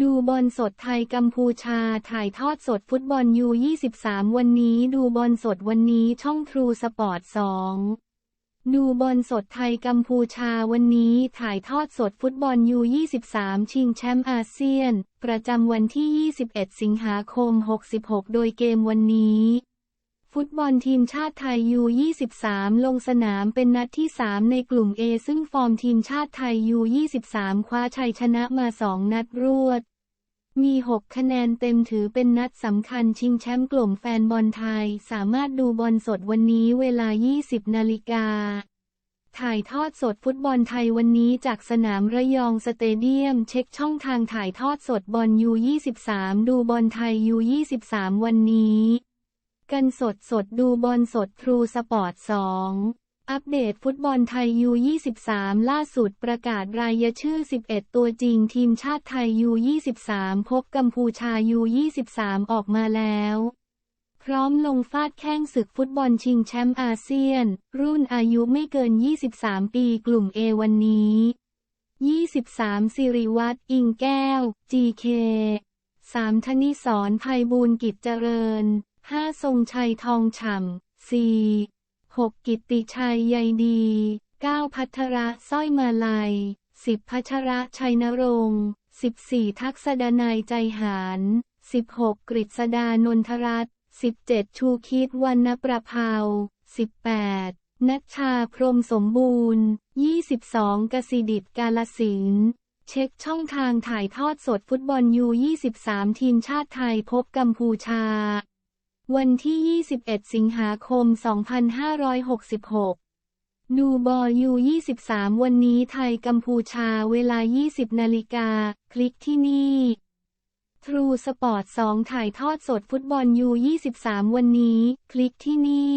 ดูบอลสดไทยกัมพูชา ถ่ายทอดสดฟุตบอลยู23 วันนี้ ดูบอลสดวันนี้ช่องทรูสปอร์ต 2 ดูบอลสดไทยกัมพูชาวันนี้ถ่ายทอดสดฟุตบอลยู23 ชิงแชมป์อาเซียน ประจำวันที่ 21 สิงหาคม 66 โดยเกมวันนี้ ฟุตบอลทีมชาติไทยยู23ลงสนามเป็นนัดที่ 3 ในกลุ่ม A ซึ่งฟอร์มทีมชาติไทยยู23คว้าชัยชนะมา 2 นัดรวด มี 6 คะแนนเต็มถือเป็นนัดสำคัญชิงแชมป์กลุ่มแฟนบอลไทย สามารถดูบอลสดวันนี้เวลา 20 นาฬิกาถ่ายทอดสดฟุตบอลไทยวันนี้จากสนามระยองสเตเดียม เช็คช่องทางถ่ายทอดสดบอลยู23ดูบอลไทยยู23วันนี้ กันสดสดดูบอลสดทรูสปอร์ต 2 อัปเดตฟุตบอลไทยยู23ล่าสุดประกาศรายชื่อ 11 ตัวจริงทีมชาติไทยยู23พบกัมพูชายู23ออกมาแล้วพร้อมลงฟาดแข้งศึกฟุตบอลชิงแชมป์อาเซียน รุ่นอายุไม่เกิน 23 ปีกลุ่ม A วันนี้ 23 สิริวัตรอิงแก้ว GK 3 ธนิสรภัยบูลกิจเจริญ 5 ทรงชัยทองฉ่ำ 4 6 กิตติชัยใยดี 9 พัทระสร้อยมาลัย 10 พัชระชัยนรงค์ 14 ทักษดานัยใจหาร 16 กฤษดานนทรัตน์ 17 ชูคิดวรรณประภาว 18 นัชชาพรมสมบูรณ์ 22 กสิดิตกาลสินเช็คช่องทางถ่ายทอดสดฟุตบอลยู23 ทีมชาติไทยพบกัมพูชา วันที่ 21 สิงหาคม 2566 ดูบอลยู 23 วันนี้ไทยกัมพูชาเวลา 20 นาฬิกา คลิกที่นี่ทรูสปอร์ต 2 ถ่ายทอดสดฟุตบอลยู 23 วันนี้ คลิกที่นี่